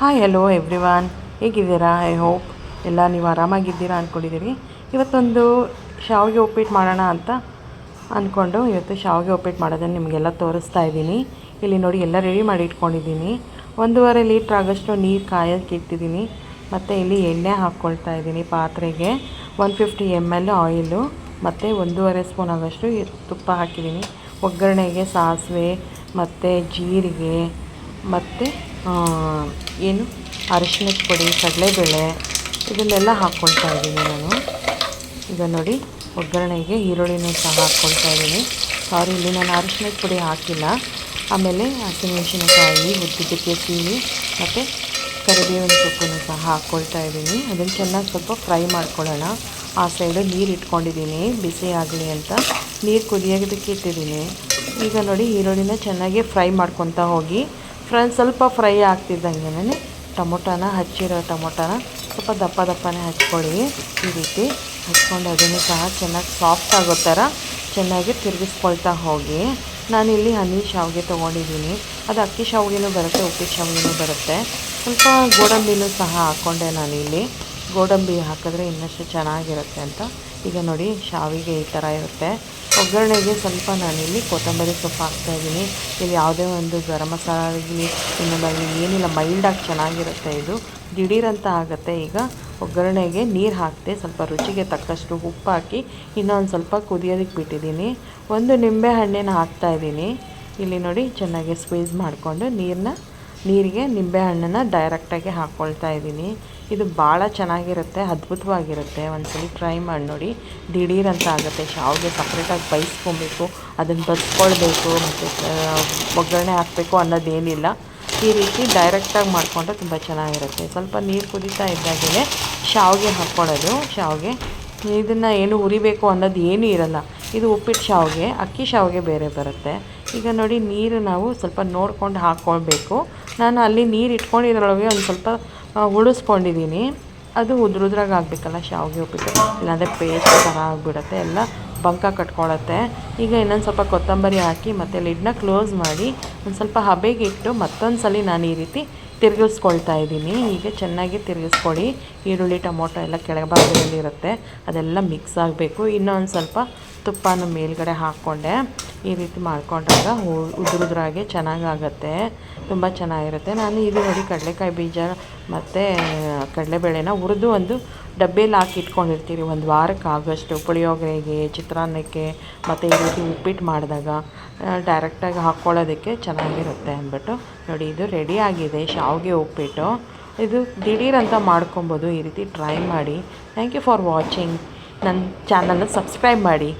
Hi hello everyone ಹೇಗಿದ್ದೀರಾ? I hope ಎಲ್ಲ ನೀವು ಆರಾಮಾಗಿದ್ದೀರಾ ಅಂದ್ಕೊಂಡಿದ್ದೀರಿ ಇವತ್ತೊಂದು ಶಾವಿಗೆ ಉಪ್ಪಿಟ್ಟು ಮಾಡೋಣ ಅಂತ ಅಂದ್ಕೊಂಡು ಇವತ್ತು ಶಾವಿಗೆ ಉಪ್ಪಿಟ್ಟು ಮಾಡೋದನ್ನು ನಿಮಗೆಲ್ಲ ತೋರಿಸ್ತಾ ಇದ್ದೀನಿ. ಇಲ್ಲಿ ನೋಡಿ ಎಲ್ಲ ರೆಡಿ ಮಾಡಿ ಇಟ್ಕೊಂಡಿದ್ದೀನಿ. ಒಂದೂವರೆ ಲೀಟ್ರ್ ಆಗೋಷ್ಟು ನೀರು ಕಾಯೋಕ್ಕೆ ಇಟ್ಟಿದ್ದೀನಿ. ಮತ್ತು ಇಲ್ಲಿ ಎಣ್ಣೆ ಹಾಕ್ಕೊಳ್ತಾ ಇದ್ದೀನಿ ಪಾತ್ರೆಗೆ. One fifty M L oil ಮತ್ತು ಒಂದೂವರೆ ಸ್ಪೂನ್ ಆಗೋಷ್ಟು ತುಪ್ಪ ಹಾಕಿದ್ದೀನಿ. ಒಗ್ಗರಣೆಗೆ ಸಾಸಿವೆ, ಮತ್ತು ಜೀರಿಗೆ, ಮತ್ತು ಏನು ಅರಿಶಿಣದ ಪುಡಿ, ಕಡಲೆಬೇಳೆ, ಇದನ್ನೆಲ್ಲ ಹಾಕ್ಕೊಳ್ತಾ ಇದ್ದೀನಿ ನಾನು. ಈಗ ನೋಡಿ, ಒಗ್ಗರಣೆಗೆ ಈರುಳ್ಳಿನೂ ಸಹ ಹಾಕ್ಕೊಳ್ತಾ ಇದ್ದೀನಿ. ಸಾರಿ ಇಲ್ಲಿ ನಾನು ಅರಿಶಿಣದ ಪುಡಿ ಹಾಕಿಲ್ಲ. ಆಮೇಲೆ ಹಸಿಮೆಣಸಿನಕಾಯಿ, ಉದ್ದಿದ್ದಕ್ಕೆ ಸೀನಿ ಮತ್ತು ಕರಿಬೇವಿನ ಸೊಪ್ಪನ್ನು ಸಹ ಹಾಕ್ಕೊಳ್ತಾ ಇದ್ದೀನಿ. ಅದನ್ನು ಚೆನ್ನಾಗಿ ಸ್ವಲ್ಪ ಫ್ರೈ ಮಾಡ್ಕೊಳ್ಳೋಣ. ಆ ಸೈಡು ನೀರು ಇಟ್ಕೊಂಡಿದ್ದೀನಿ. ಬಿಸಿ ಆಗಲಿ ಅಂತ ನೀರು ಕುದಿಯೋದಕ್ಕೆ ಇಟ್ಟಿದ್ದೀನಿ. ಈಗ ನೋಡಿ, ಈರುಳ್ಳಿನ ಚೆನ್ನಾಗಿ ಫ್ರೈ ಮಾಡ್ಕೊತಾ ಹೋಗಿ ಫ್ರೈ ಸ್ವಲ್ಪ ಫ್ರೈ ಆಗ್ತಿದ್ದಂಗೆನೇ ಟೊಮೊಟೊನ ಹಚ್ಚಿರೋ ಟೊಮೊಟೊನ ಸ್ವಲ್ಪ ದಪ್ಪ ದಪ್ಪನೇ ಹಚ್ಕೊಳ್ಳಿ. ಈ ರೀತಿ ಹಚ್ಕೊಂಡು ಅದನ್ನು ಸಹ ಚೆನ್ನಾಗಿ ಸಾಫ್ಟ್ ಆಗೋ ಥರ ಚೆನ್ನಾಗಿ ತಿರುಗಿಸ್ಕೊಳ್ತಾ ಹೋಗಿ. ನಾನಿಲ್ಲಿ ಹನಿ ಶಾವಿಗೆ ತೊಗೊಂಡಿದ್ದೀನಿ. ಅದು ಅಕ್ಕಿ ಶಾವಿಗೆನೂ ಬರುತ್ತೆ ಉಪ್ಪಿ ಶಾವಿಗೆನೂ ಬರುತ್ತೆ. ಸ್ವಲ್ಪ ಗೋಡಂಬಿನೂ ಸಹ ಹಾಕ್ಕೊಂಡೆ ನಾನಿಲ್ಲಿ. ಗೋಡಂಬಿ ಹಾಕಿದ್ರೆ ಇನ್ನಷ್ಟು ಚೆನ್ನಾಗಿರುತ್ತೆ ಅಂತ ಈಗ ನೋಡಿ, ಶಾವಿಗೆ ಈ ಥರ ಇರುತ್ತೆ. ಒಗ್ಗರಣೆಗೆ ಸ್ವಲ್ಪ ನಾನಿಲ್ಲಿ ಕೊತ್ತಂಬರಿ ಸೊಪ್ಪು ಹಾಕ್ತಾಯಿದ್ದೀನಿ ಇಲ್ಲಿ ಯಾವುದೇ ಒಂದು ಗರಂ ಮಸಾಲ ಆಗಲಿ ಇನ್ನೊಂದಾಗಲಿ ಏನಿಲ್ಲ ಮೈಲ್ಡಾಗಿ ಚೆನ್ನಾಗಿರುತ್ತೆ ಇದು. ದಿಢೀರಂತ ಆಗುತ್ತೆ ಈಗ. ಒಗ್ಗರಣೆಗೆ ನೀರು ಹಾಕಿದೆ ಸ್ವಲ್ಪ ರುಚಿಗೆ ತಕ್ಕಷ್ಟು ಉಪ್ಪು ಹಾಕಿ ಇನ್ನೊಂದು ಸ್ವಲ್ಪ ಕುದಿಯೋದಕ್ಕೆ ಬಿಟ್ಟಿದ್ದೀನಿ. ಒಂದು ನಿಂಬೆ ಹಣ್ಣಿನ ಹಾಕ್ತಾಯಿದ್ದೀನಿ ಇಲ್ಲಿ ನೋಡಿ, ಚೆನ್ನಾಗಿ ಸ್ಕ್ವೀಸ್ ಮಾಡಿಕೊಂಡು ನೀರನ್ನ ನೀರಿಗೆ ನಿಂಬೆ ಹಣ್ಣನ್ನು ಡೈರೆಕ್ಟಾಗಿ ಹಾಕ್ಕೊಳ್ತಾ ಇದ್ದೀನಿ. ಇದು ಭಾಳ ಚೆನ್ನಾಗಿರುತ್ತೆ, ಅದ್ಭುತವಾಗಿರುತ್ತೆ. ಒಂದ್ಸಲ ಟ್ರೈ ಮಾಡಿ ನೋಡಿ. ದಿಢೀರ್ ಅಂತ ಆಗುತ್ತೆ. ಶಾವಿಗೆ ಸಪ್ರೇಟಾಗಿ ಬೈಸ್ಕೊಬೇಕು, ಅದನ್ನು ಬಸ್ಕೊಳ್ಬೇಕು ಮತ್ತು ಒಗ್ಗರಣೆ ಹಾಕಬೇಕು ಅನ್ನೋದೇನಿಲ್ಲ. ಈ ರೀತಿ ಡೈರೆಕ್ಟಾಗಿ ಮಾಡಿಕೊಂಡ್ರೆ ತುಂಬ ಚೆನ್ನಾಗಿರುತ್ತೆ. ಸ್ವಲ್ಪ ನೀರು ಕುದೀತಾ ಇದ್ದಾಗಲೇ ಶಾವಿಗೆ ಹಾಕ್ಕೊಳ್ಳೋದು. ಶಾವಿಗೆ ಇದನ್ನು ಏನು ಹುರಿಬೇಕು ಅನ್ನೋದು ಏನೂ ಇರಲ್ಲ. ಇದು ಉಪ್ಪಿಟ್ಟು ಶಾವಿಗೆ, ಅಕ್ಕಿ ಶಾವಿಗೆ ಬೇರೆ ಬರುತ್ತೆ. ಈಗ ನೋಡಿ, ನೀರು ನಾವು ಸ್ವಲ್ಪ ನೋಡ್ಕೊಂಡು ಹಾಕ್ಕೊಳ್ಬೇಕು ನಾನು ಅಲ್ಲಿ ನೀರು ಇಟ್ಕೊಂಡಿದ್ರೊಳಗೆ ಒಂದು ಸ್ವಲ್ಪ ಉಳಿಸ್ಕೊಂಡಿದ್ದೀನಿ ಅದು ಉದ್ರುದ್ರಾಗ ಆಗಬೇಕಲ್ಲ ಶಾವಿಗೆ ಉಪ್ಪಿಟ್ಟು. ಇಲ್ಲಾಂದರೆ ಪೇಸ್ಟ್ ಥರ ಆಗಿಬಿಡುತ್ತೆ, ಎಲ್ಲ ಬಂಕ ಕಟ್ಕೊಳತ್ತೆ. ಈಗ ಇನ್ನೊಂದು ಸ್ವಲ್ಪ ಕೊತ್ತಂಬರಿ ಹಾಕಿ ಮತ್ತು ಲಿಡ್ನ ಕ್ಲೋಸ್ ಮಾಡಿ ಒಂದು ಸ್ವಲ್ಪ ಹಬೆಗೆ ಇಟ್ಟು ಮತ್ತೊಂದು ಸಲ ನಾನು ಈ ರೀತಿ ತಿರುಗಿಸ್ಕೊಳ್ತಾ ಇದ್ದೀನಿ. ಈಗ ಚೆನ್ನಾಗಿ ತಿರುಗಿಸ್ಕೊಳ್ಳಿ ಈರುಳ್ಳಿ, ಟೊಮೊಟೊ ಎಲ್ಲ ಕೆಳಭಾಗದಲ್ಲಿರುತ್ತೆ ಅದೆಲ್ಲ ಮಿಕ್ಸ್ ಆಗಬೇಕು. ಇನ್ನೊಂದು ಸ್ವಲ್ಪ ತುಪ್ಪನ ಮೇಲ್ಗಡೆ ಹಾಕ್ಕೊಂಡೆ. ಈ ರೀತಿ ಮಾಡ್ಕೊಂಡಾಗ ಉದುರುದ್ರಾಗೆ ಚೆನ್ನಾಗಾಗತ್ತೆ. ತುಂಬ ಚೆನ್ನಾಗಿರುತ್ತೆ. ನಾನು ಇದು ನೋಡಿ ಕಡಲೆಕಾಯಿ ಬೀಜ ಮತ್ತು ಕಡಲೆಬೇಳೆನ ಹುರಿದು ಒಂದು ಡಬ್ಬೇಲಿ ಹಾಕಿ ಇಟ್ಕೊಂಡಿರ್ತೀರಿ. ಒಂದು ವಾರಕ್ಕೆ ಆಗೋಷ್ಟು ಪುಳಿಯೋಗರೆಗೆ, ಚಿತ್ರಾನ್ನಕ್ಕೆ ಮತ್ತು ಈ ರೀತಿ ಉಪ್ಪಿಟ್ಟು ಮಾಡಿದಾಗ ಡೈರೆಕ್ಟಾಗಿ ಹಾಕ್ಕೊಳ್ಳೋದಕ್ಕೆ ಚೆನ್ನಾಗಿರುತ್ತೆ ಅಂದ್ಬಿಟ್ಟು ನೋಡಿ, ಇದು ರೆಡಿ ಆಗಿದೆ. ಶಾವಿಗೆ ಉಪ್ಪಿಟ್ಟು. ಇದು ದಿಢೀರಂತ ಮಾಡ್ಕೊಬೋದು. ಈ ರೀತಿ ಟ್ರೈ ಮಾಡಿ. ಥ್ಯಾಂಕ್ ಯು ಫಾರ್ ವಾಚಿಂಗ್ ನನ್ನ ಚಾನಲ್ನ ಸಬ್ಸ್ಕ್ರೈಬ್ ಮಾಡಿ.